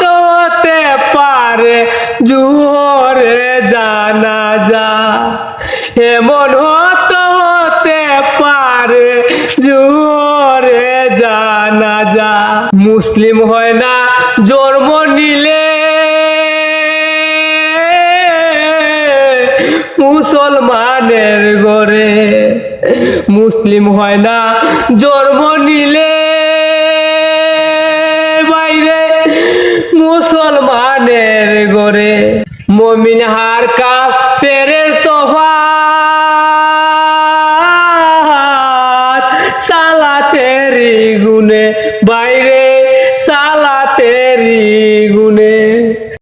তো হতে পারে জুহরে জানা যা এমন হতো পারে জুহরে জানা যা মুসলিম হয় না, জন্ম নিলে। মুসলমানের গরে মুসলিম হয় না, জন্ম মমিন হার কা ফেরের সালা সালাতের গুনে বাইরে